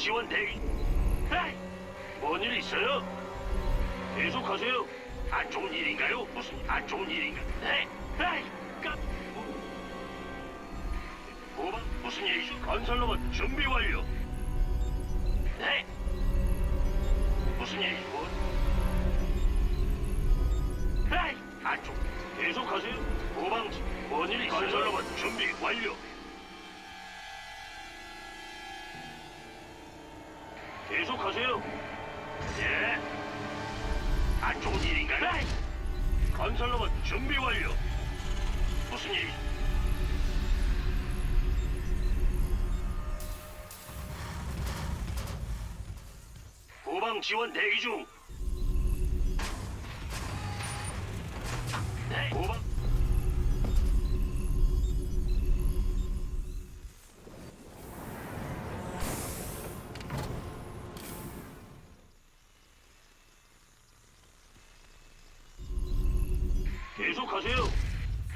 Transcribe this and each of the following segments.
지원 대기. 에이, 뭔일 있어요? 계속하세요. 안 좋은 일인가요? 무슨 안 좋은 일인가? 네. 에이, 깜. 후방 무슨 일이죠? 건설로봇 준비 완료. 네. 무슨 일이죠? 에이, 안 좋. 계속하세요. 후방 뭔일 있어요? 건설로봇 준비 완료. 계속하세요. 예. 안 좋은 일인가요? 에이! 건설로봇 준비 완료. 무슨 일? 후방 지원 대기 중.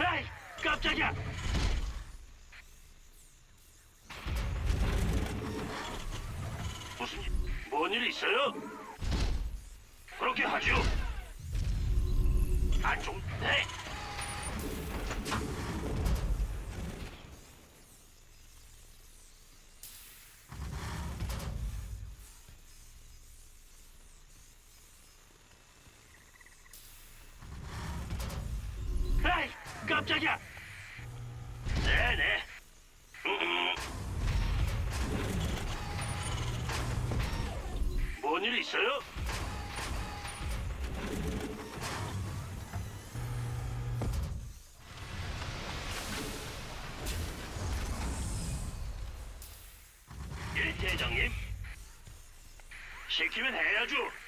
에이, 깜짝이야. 무슨 일, 뭔일 있어요? 그렇게 하죠. 안 좀, 네. 깜짝이야. 네네. 음. 뭔일 있어요? 예, 대장님. 시키면 해야죠.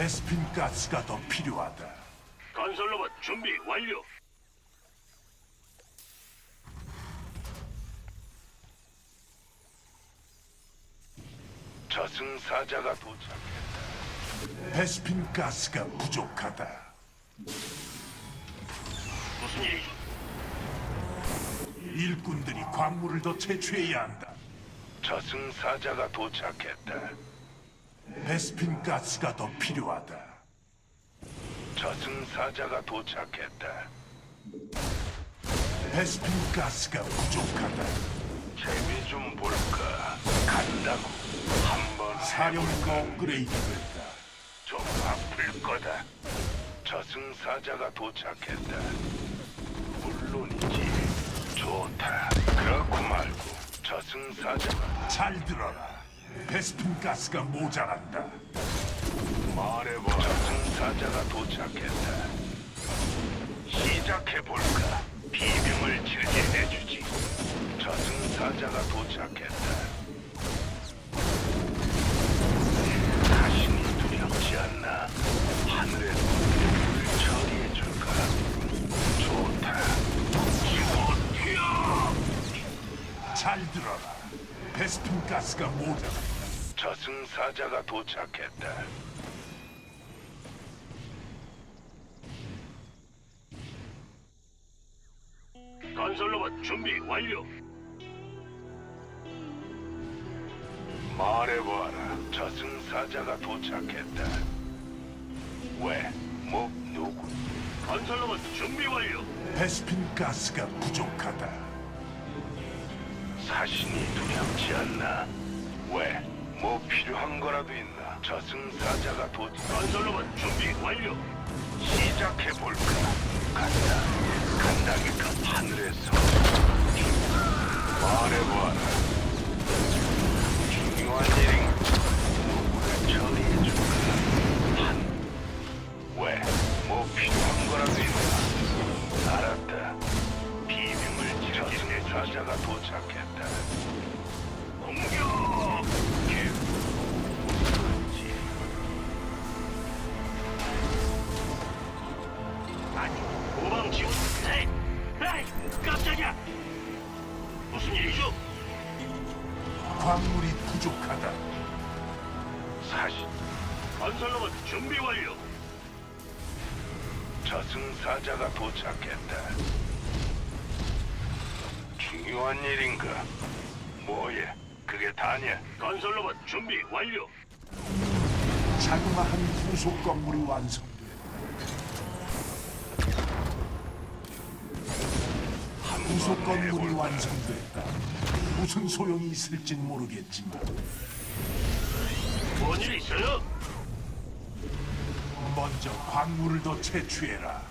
베스핀 가스가 더 필요하다. 건설 로봇 준비 완료. 저승사자가 도착했다. 베스핀 가스가 부족하다. 무슨 일이죠? 일꾼들이 광물을 더 채취해야 한다. 저승사자가 도착했다. 베스핀 가스가 더 필요하다. 저승사자가 도착했다. 베스핀 가스가 부족하다. 재미 좀 볼까? 간다고. 한번 사령부가 업그레이드됐다. 좀 아플 거다. 저승사자가 도착했다. 물론이지. 좋다. 그렇고 말고 저승사자가 잘 들어라. 베스핀 가스가 모자란다. 말해봐. 저승사자가 도착했다. 시작해볼까? 비명을 지르게 해주지. 저승사자가 도착했다. 승사자가 도착했다. 건설로봇 준비 완료. 말해봐라. 저승사자가 도착했다. 왜? 뭐 누구? 건설로봇 준비 완료. 베스핀 가스가 부족하다. 사신이 두렵지 않나? 왜? 뭐 필요한 거라도 있나? 저승사자가 도착. 건설로봇 준비 완료. 시작해 볼까? 간다. 간다니까 하늘에 건설로봇 준비 완료. 저승사자가 도착했다. 중요한 일인가? 뭐야? 그게 다냐? 건설로봇 준비 완료. 자그마한 부속 건물이 완성돼. 부속 건물이 완성됐다. 무슨 소용이 있을진 모르겠지만 뭔일 있어요? 먼저 광물을 더 채취해라.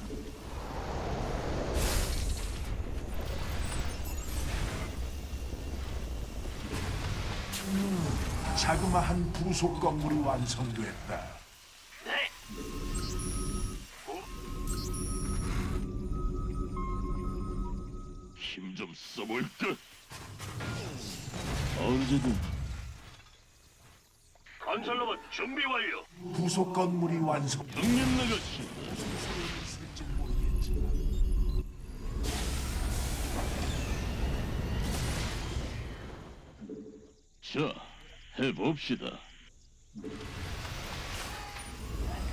음, 자그마한 부속 건물이 완성됐다. 네. 힘좀 써볼까? 언제든 건설로봇 준비 완료. 부속 건물이 완성. 정면 나가시. 자, 해봅시다.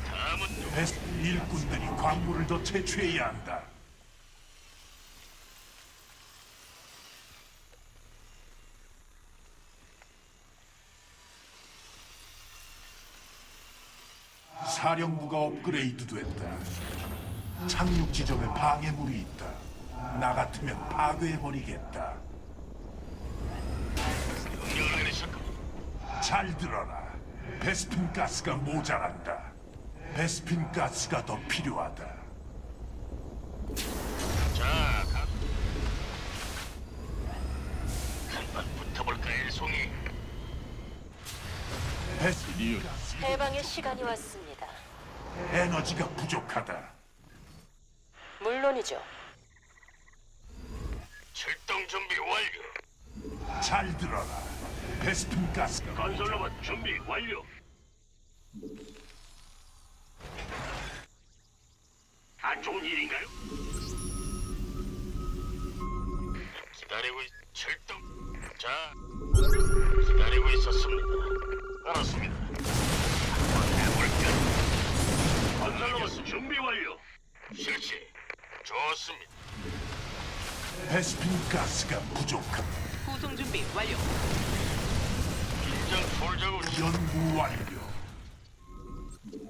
다음은 누구? 베스 일꾼들이 광물을 더 채취해야 한다. 사령부가 업그레이드 됐다. 착륙 지점에 방해물이 있다. 나 같으면 파괴해버리겠다. 명령을? 잘 들어라. 베스핀 가스가 모자란다. 베스핀 가스가 더 필요하다. 자, 가. 한번 붙어볼까, 일송이? 베스핀 드디어 해방의 시간이 왔습니다. 에너지가 부족하다. 물론이죠. 출동 준비 완료. 잘 들어라. 베스핀 가스가 건설로봇 준비 완료. 안 좋은 일인가요? 기다리고 있... 출동. 자, 기다리고 있었습니다. 알았습니다. 건설로봇 준비 완료. 실시. 좋습니다. 베스핀 가스가 부족하다. 구성 준비 완료. 긴장 풀자고 연구 완료.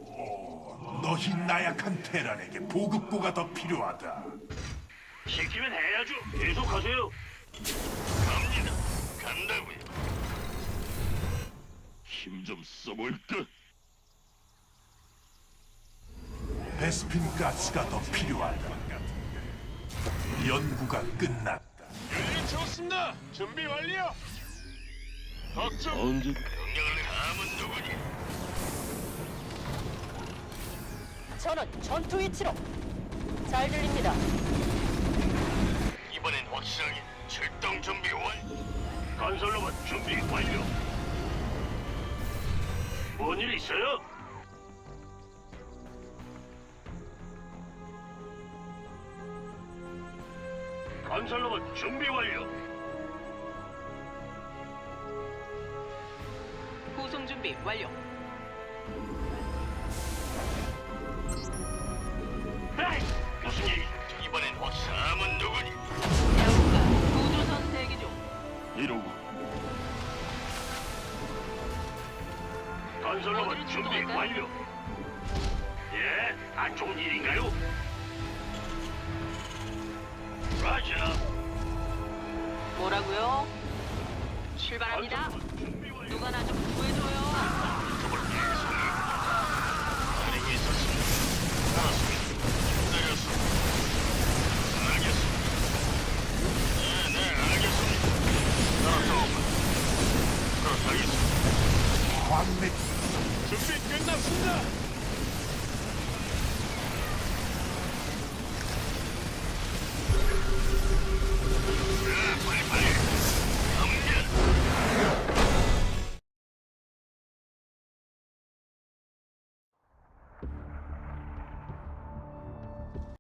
오, 너희 나약한 테란에게 보급고가 더 필요하다. 시키면 해야죠. 계속하세요. 갑니다. 간다고요. 힘 좀 써볼까? 베스핀 가스가 더 필요하다. 연구가 끝났다. 좋습니다. 준비 완료. 걱정. 언제 명령을 다음은 누구니? 전원 전투 위치로. 잘 들립니다. 이번엔 확실하게 출동 준비 완료. 건설로봇 준비 완료. 뭔일 있어요? 건설로봇 준비 완료. 구성 준비 완료. 에이, 무슨 일? 이번엔 확실함은 누구니? 대우가 구조선 대기 중. 이러고 건설로봇 준비? 완료. 예, 안 좋은 일인가요? 뭐라고요? 출발합니다. 누가 나 좀 구해줘요. 네, 네, 광맥 준비 끝났습니다.